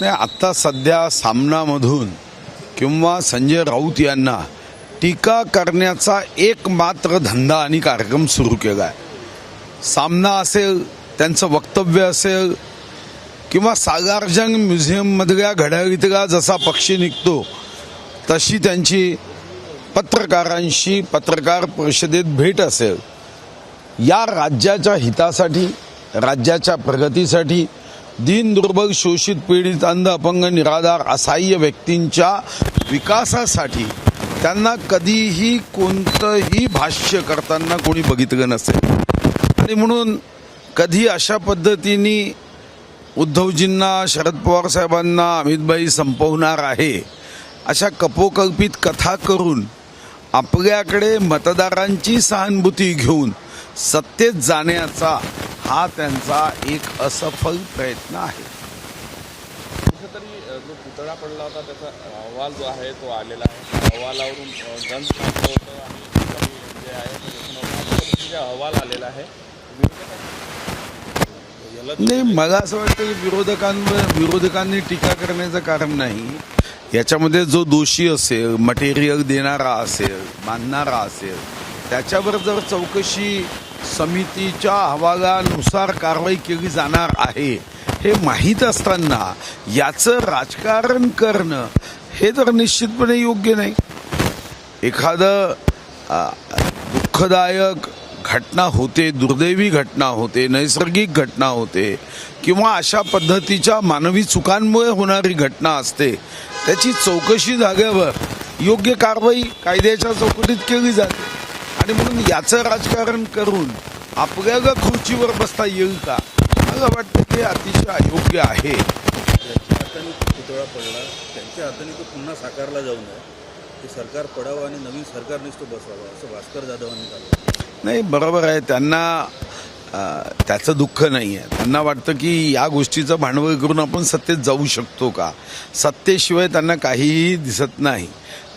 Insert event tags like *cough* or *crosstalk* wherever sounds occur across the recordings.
नाही आत्ता सध्या सामनामधून किंवा संजय राऊत यांना टीका करण्याचा एक मात्र धंदा आणि कार्यक्रम सुरू केला आहे. सामना असेल त्यांचं वक्तव्य असेल किंवा सागारजंग म्युझियममधल्या घड्याळीतला जसा पक्षी निघतो तशी त्यांची पत्रकारांशी पत्रकार परिषदेत भेट असेल. या राज्याच्या हितासाठी राज्याच्या प्रगतीसाठी दीन दुर्बल शोषित पीडित अंध अपंग निराधार असहाय्य व्यक्तींच्या विकासासाठी त्यांना कधीही कोणतंही भाष्य करताना कोणी बघितलं नसेल. आणि म्हणून कधी अशा पद्धतीने उद्धवजींना शरद पवार साहेबांना अमितबाई संपवणार आहे अशा कपोकल्पित कथा करून आपल्याकडे मतदारांची सहानुभूती घेऊन सत्तेत जाण्याचा हा त्यांचा एक असफल प्रयत्न आहे. कुठेतरी जो पुतळा पडला होता त्याचा अहवाल जो आहे तो आलेला आहे. अहवालावरून गंज लागलं होतं आणि काही जे आहे अहवाल आलेला आहे. नाही मला असं वाटतं की विरोधकांवर विरोधकांनी टीका करण्याचं कारण नाही. याच्यामध्ये जो दोषी असेल मटेरियल देणारा असेल मानणारा असेल त्याच्यावर जर चौकशी समितीच्या अहवालानुसार कारवाई केली जाणार आहे. हे माहीत असताना याचं राजकारण करणं हे तर निश्चितपणे योग्य नाही. एखादं दुःखदायक घटना होते दुर्दैवी घटना होते नैसर्गिक घटना होते किंवा अशा पद्धतीच्या मानवी चुकांमुळे होणारी घटना असते त्याची चौकशी जागेवर योग्य कारवाई कायद्याच्या चौकटीत केली जाते. आणि म्हणून याचं राजकारण करून आपल्याला खुर्चीवर बसता येईल का? मला वाटतं ते अतिशय अयोग्य आहे. ज्यांच्या हाताने तो पुतळा पडला त्यांच्या हाताने तो पुन्हा साकारला जाऊ नये. ते सरकार पडावं आणि नवीन सरकारनेच तो बसवावा असं भास्कर जाधवांनी सांगितलं. नाही बरोबर आहे. त्यांना अ, त्याचं दुःख नाही आहे त्यांना वाटतं की या गोष्टीचं भांडवल करून आपण सत्तेत जाऊ शकतो का? सत्तेशिवाय त्यांना काहीही दिसत नाही.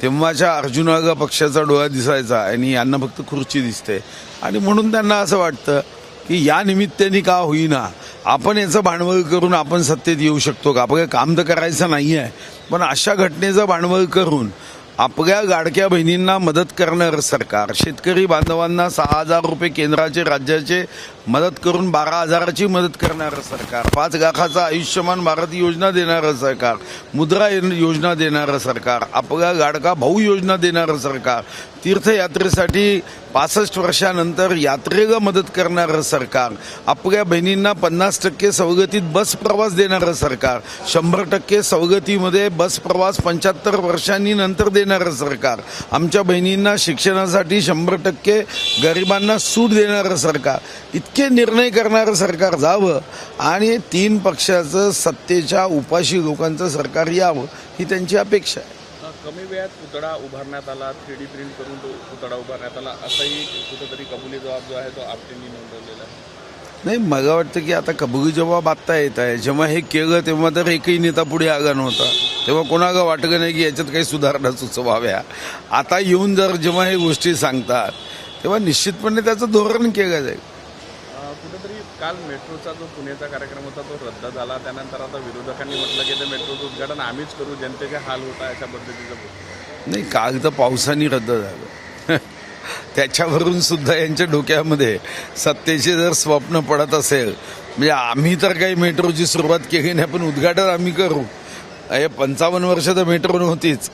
तेव्हाच्या अर्जुनागा पक्षाचा डोळा दिसायचा आणि यांना फक्त खुर्ची दिसते. आणि म्हणून त्यांना असं वाटतं की या निमित्ताने का होईना आपण याचं भांडवल करून आपण सत्तेत येऊ शकतो का? आपलं काम तर करायचं नाही आहे पण अशा घटनेचं भांडवल करून आपल्या गाडक्या बहिणींना मदत करणार सरकार शेतकरी बांधवांना सहा हजार रुपये केंद्राचे राज्याचे मदत करून बारा हजाराची मदत करणारं सरकार. पाच लाखाचा आयुष्यमान भारत योजना देणारं सरकार. मुद्रा योजना देणारं सरकार. आपला गाडका भाऊ योजना देणारं सरकार. तीर्थयात्रेसाठी पासष्ट वर्षानंतर यात्रेला मदत करणारं सरकार. आपल्या बहिणींना पन्नास टक्के सवलतीत बस प्रवास देणारं सरकार. शंभर टक्के सवलतीमध्ये बस प्रवास पंच्याहत्तर वर्षांनी नंतर देणारं सरकार. आमच्या बहिणींना शिक्षणासाठी शंभर टक्के गरिबांना सूट देणारं सरकार. इतके निर्णय करणारं सरकार जावं आणि तीन पक्षाचं सत्तेच्या उपाशी लोकांचं सरकार यावं ही त्यांची अपेक्षा आहे. कमी वेळात पुतळा उभारण्यात आला थ्री डी प्रिंट करून तो पुतळा उभारण्यात आला असाही कुठेतरी कबुली जबाब जो आहे तो आपटेंनी नोंदवलेला आहे. नाही मला वाटतं की आता कबुली जबाब आत्ता येत आहे. जेव्हा हे केलं तेव्हा तर एकही नेता पुढे आला नव्हता. तेव्हा कोणाला वाटलं नाही की याच्यात काही सुधारणा सुचवाव्या आता येऊन जर जेव्हा हे गोष्टी सांगतात तेव्हा निश्चितपणे त्याचं धोरण केलं जाईल. कुठेतरी काल मेट्रोचा जो पुण्याचा कार्यक्रम होता तो रद्द झाला. त्यानंतर आता विरोधकांनी म्हटलं की ते मेट्रोचं उद्घाटन आम्हीच करू जनतेचे हाल होता अशा पद्धतीचं नाही काल तर पावसाने रद्द झालं. त्याच्यावरून सुद्धा यांच्या डोक्यामध्ये सत्तेचे जर स्वप्न पडत असेल म्हणजे आम्ही तर काही मेट्रोची सुरुवात केली नाही पण उद्घाटन आम्ही करू. हे पंचावन्न वर्ष तर मेट्रो नव्हतीच.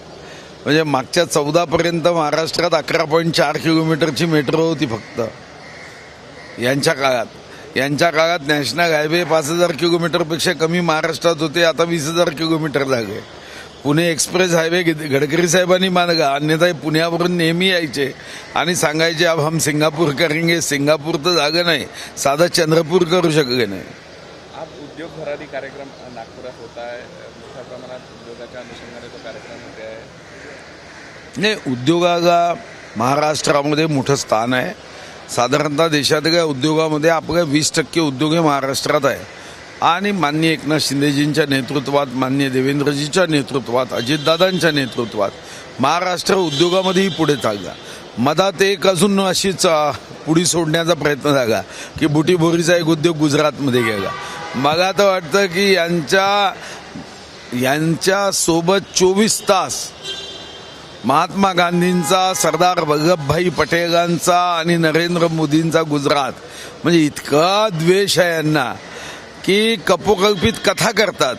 म्हणजे मागच्या चौदापर्यंत महाराष्ट्रात अकरा पॉईंट चार किलोमीटरची मेट्रो होती फक्त. यांच्या काळात. यांच्या काळात नॅशनल हायवे पाच हजार किलोमीटरपेक्षा कमी महाराष्ट्रात होते आता वीस हजार किलोमीटर झाले पुणे एक्सप्रेस हायवे गडकरी साहेबांनी मानगा अन्यथा पुण्यावरून नेहमी यायचे आणि सांगायचे अब हम सिंगापूर करेंगे. सिंगापूर तर जागं नाही साधं चंद्रपूर करू शकले नाही. आज उद्योग भरारी कार्यक्रम नागपुरात होत आहे. मोठ्या प्रमाणात उद्योगाच्या अनुषंगाने तो कार्यक्रम होते आहे. नाही उद्योगाला महाराष्ट्रामध्ये मोठं स्थान आहे. साधारणतः देशातल्या उद्योगामध्ये आपल्या वीस टक्के उद्योग हे महाराष्ट्रात आहे. आणि माननीय एकनाथ शिंदेजींच्या नेतृत्वात माननीय देवेंद्रजीच्या नेतृत्वात अजितदादांच्या नेतृत्वात महाराष्ट्र उद्योगामध्येही पुढे चालला. मधात एक अजून अशीच पुढी सोडण्याचा प्रयत्न झाला की बुटीबोरीचा एक उद्योग गुजरातमध्ये गेला. मला तर वाटतं की यांच्या यांच्यासोबत चोवीस तास महात्मा गांधींचा सरदार वल्लभभाई पटेलांचा आणि नरेंद्र मोदींचा गुजरात. म्हणजे इतका द्वेष आहे यांना की कपोकल्पित कथा करतात.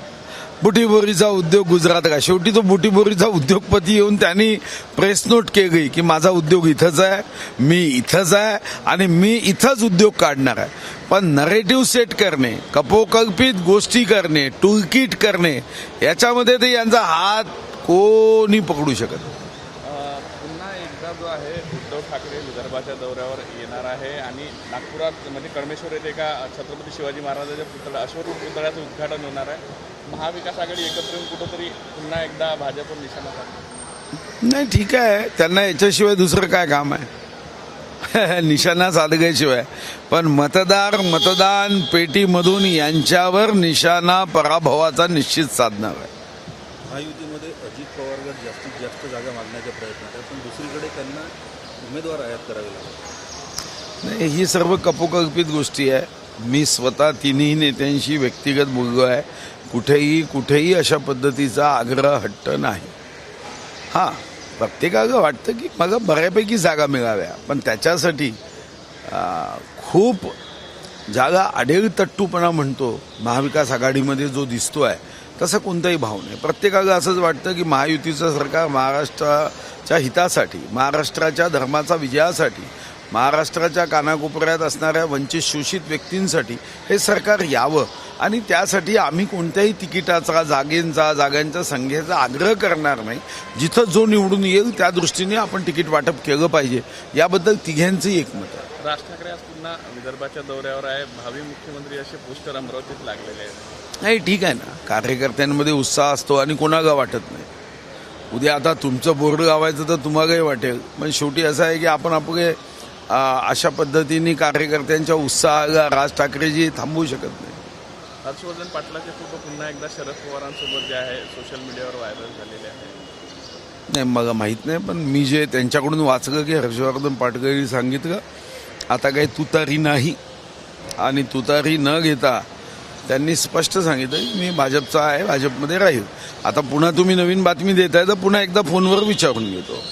बुटीबोरीचा उद्योग गुजरात का? शेवटी तो बुटीबोरीचा उद्योगपती येऊन त्यांनी प्रेस नोट केली की माझा उद्योग इथंच आहे मी इथंच आहे आणि मी इथंच उद्योग काढणार आहे. पण नरेटिव्ह सेट करणे कपोकल्पित गोष्टी करणे टूलकिट करणे याच्यामध्ये ते यांचा हात कोणी पकडू शकत नाही. अ, पुन्हा एकदा जो आहे. उद्धव ठाकरे विदर्भाच्या दौऱ्यावर येणार आहे आणि नागपुरात म्हणजे कळमेश्वर येथे एका छत्रपती शिवाजी महाराजाच्या पुतळा अश्वरूढ पुतळ्याचं उद्घाटन होणार आहे. महाविकास आघाडी एकत्र येऊन कुठंतरी पुन्हा एकदा भाजपवर निशाणा साधणार. नाही ठीक आहे. त्यांना याच्याशिवाय दुसरं काय काम आहे? *laughs* निशाणा साधल्याशिवाय पण मतदार मतदान पेटीमधून यांच्यावर निशाणा पराभवाचा निश्चित साधणार आहे. महायुतीमध्ये अजित पवार गट जास्तीत जास्त जागा आहे पण दुसरीकडे त्यांना उमेदवार आयात करावे लागतात. नाही ही सर्व कपोकल्पित गोष्टी आहे. मी स्वतः तिन्ही नेत्यांशी व्यक्तिगत बोललो आहे. कुठेही कुठेही अशा पद्धतीचा आग्रह हट्ट नाही. हां प्रत्येकाला वाटतं की मला बऱ्यापैकी जागा मिळाव्या पण त्याच्यासाठी खूप जागा आढेल तट्टूपणा म्हणतो महाविकास आघाडीमध्ये जो दिसतो आहे तसा कोणताही भाव नाही. प्रत्येकाला असंच वाटतं की महायुतीचं सरकार महाराष्ट्राच्या हितासाठी महाराष्ट्राच्या धर्माचा विजयासाठी महाराष्ट्राच्या कानाकोपऱ्यात असणाऱ्या वंचित शोषित व्यक्तींसाठी हे सरकार यावं. आणि त्यासाठी आम्ही कोणत्याही तिकिटाचा जागेंचा जागांच्या संख्येचा आग्रह करणार नाही. जिथं जो निवडून येईल त्या दृष्टीने आपण तिकीट वाटप केलं पाहिजे. याबद्दल तिघ्यांचंही एकमत आहे. राज ठाकरे आज पुन्हा विदर्भाच्या दौऱ्यावर आहे. भावी मुख्यमंत्री असे पोस्टर अमरावतीत लागलेले आहेत. नाही ठीक आहे ना. कार्यकर्त्यांमध्ये उत्साह असतो आणि कोणाला वाटत नाही. उद्या आता तुमचं बोर्ड लावायचं तर तुम्हालाही वाटेल. पण शेवटी असं आहे की आपण आपले अशा पद्धतीने कार्यकर्त्यांच्या उत्साहाला राज ठाकरेजी थांबवू शकत नाही. हर्षवर्धन पाटलाचे फोटो पुन्हा एकदा शरद पवारांसोबत जे आहे सोशल मीडियावर व्हायरल झालेले आहे नाही मला माहीत नाही पण मी जे त्यांच्याकडून वाचलं की हर्षवर्धन पाटकरी सांगितलं आता काही तुतारी नाही. आणि तुतारी न घेता त्यांनी स्पष्ट सांगितलं की मी भाजपचा आहे भाजपमध्ये राहील. आता पुन्हा तुम्ही नवीन बातमी देताय तर पुन्हा एकदा फोनवर विचारून घेतो.